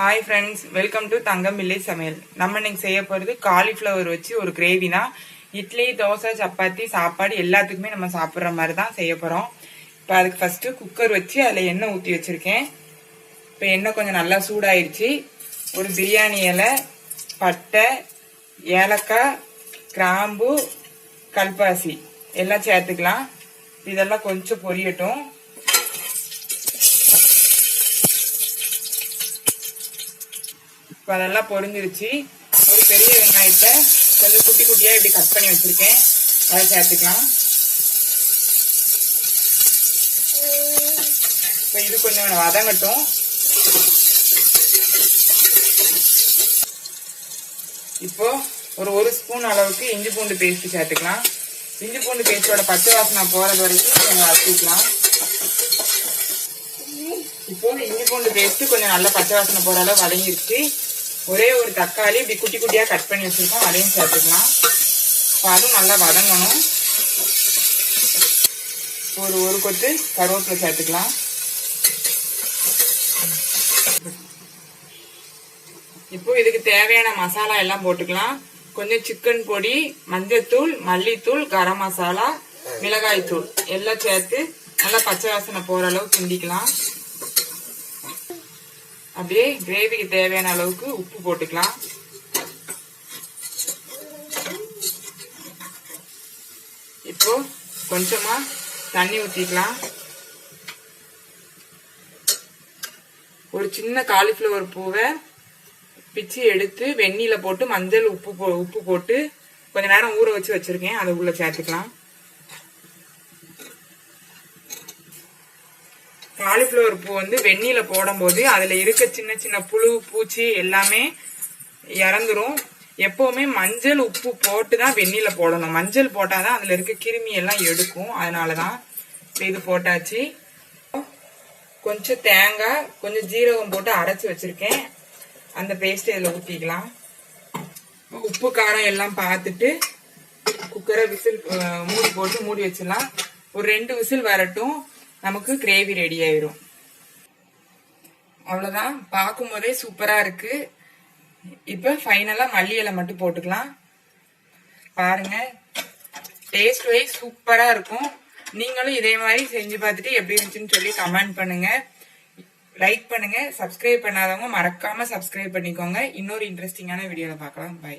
Hi friends welcome to Thangam village சமையல் நம்ம இன்னைக்கு செய்ய போகிறது காலிஃப்ளவர் வச்சு ஒரு கிரேவினா இட்லி தோசை சப்பாத்தி சாப்பாடு எல்லாத்துக்குமே நம்ம சாப்பிட்ற மாதிரி தான் செய்ய போகிறோம் இப்போ அதுக்கு ஃபஸ்ட்டு குக்கர் வச்சு அதில் எண்ணெய் ஊற்றி வச்சுருக்கேன். இப்போ எண்ணெய் கொஞ்சம் நல்லா சூடாயிருச்சு. ஒரு பிரியாணி இலை பட்டை ஏலக்காய் கிராம்பு கல்பாசி. எல்லாம் சேர்த்துக்கலாம். இதெல்லாம் கொஞ்சம் பொரியட்டும். இப்போ அதெல்லாம் பொரிஞ்சிருச்சு. ஒரு பெரிய வெங்காயத்தை கொஞ்சம் குட்டி குட்டியாக இப்படி கட் பண்ணி வச்சுருக்கேன். அதை சேர்த்துக்கலாம். இப்போ இது கொஞ்சம் வதங்கட்டும். இப்போ ஒரு ஒரு ஸ்பூன் அளவுக்கு இஞ்சி பூண்டு பேஸ்ட் சேர்த்துக்கலாம். இஞ்சி பூண்டு பேஸ்டோட பச்சை வாசனை போகிறது வரைக்கும் கொஞ்சம் வதக்கிக்கலாம் இப்போ இஞ்சி பூண்டு பேஸ்ட் கொஞ்சம் நல்லா பச்சை வாசனை போகிற அளவு வதங்கிருச்சு. ஒரே ஒரு தக்காளி இப்படி குட்டி குட்டியாக கட் பண்ணி வச்சுருக்கோம். அதையும் சேர்த்துக்கலாம். அதுவும் நல்லா வதங்கணும். ஒரு ஒரு கொத்து கருவேப்பிலை சேர்த்துக்கலாம். இப்போ இதுக்கு தேவையான மசாலா எல்லாம் போட்டுக்கலாம். கொஞ்சம் சிக்கன் பொடி மஞ்சத்தூள் மல்லித்தூள் கரம் மசாலா மிளகாய் தூள் எல்லாம் சேர்த்து நல்லா பச்சை வாசனை போகிற அளவுக்கு கிண்டிக்கலாம். அப்படியே கிரேவிக்கு தேவையான அளவுக்கு உப்பு போட்டுக்கலாம். இப்போ கொஞ்சமா தண்ணி ஊத்திக்கலாம். ஒரு சின்ன காலிஃப்ளவர் பூவை பிச்சு எடுத்து வெந்நில போட்டு மஞ்சள் உப்பு போ உப்பு போட்டு கொஞ்ச நேரம் ஊற வச்சு வச்சிருக்கேன். அதை உள்ள சேர்த்துக்கலாம். காலிஃப்ளவர் பூ வந்து வெந்நில போடும்போது அதில் இருக்க சின்ன சின்ன புழு பூச்சி எல்லாமே இறந்துரும். எப்போவுமே மஞ்சள் உப்பு போட்டு தான் வெந்நில போடணும். மஞ்சள் போட்டாதான் அதில் இருக்க கிருமி எல்லாம் எடுக்கும். அதனால தான் இது போட்டாச்சு. கொஞ்சம் தேங்காய் கொஞ்சம் ஜீரகம் போட்டு அரைச்சி வச்சிருக்கேன். அந்த பேஸ்ட் இதில் ஊற்றிக்கலாம் உப்பு காரம் எல்லாம் பார்த்துட்டு குக்கரை விசில் மூடி போட்டு மூடி வச்சிடலாம். ஒரு ரெண்டு விசில் வரட்டும். நமக்கு கிரேவி ரெடி ஆயிரும். அவ்வளோதான் பார்க்கும் போதே சூப்பராக இருக்கு. இப்போ ஃபைனலாக மல்லி இலை மட்டும் போட்டுக்கலாம். பாருங்க. டேஸ்ட் வைஸ் சூப்பராக இருக்கும். நீங்களும் இதே மாதிரி செஞ்சு பார்த்துட்டு எப்படி இருந்துச்சுன்னு சொல்லி கமெண்ட் பண்ணுங்க. லைக் பண்ணுங்க. சப்ஸ்கிரைப் பண்ணாதவங்க மறக்காம சப்ஸ்கிரைப் பண்ணிக்கோங்க. இன்னொரு இன்ட்ரெஸ்டிங்கான வீடியோவில் பார்க்கலாம். பை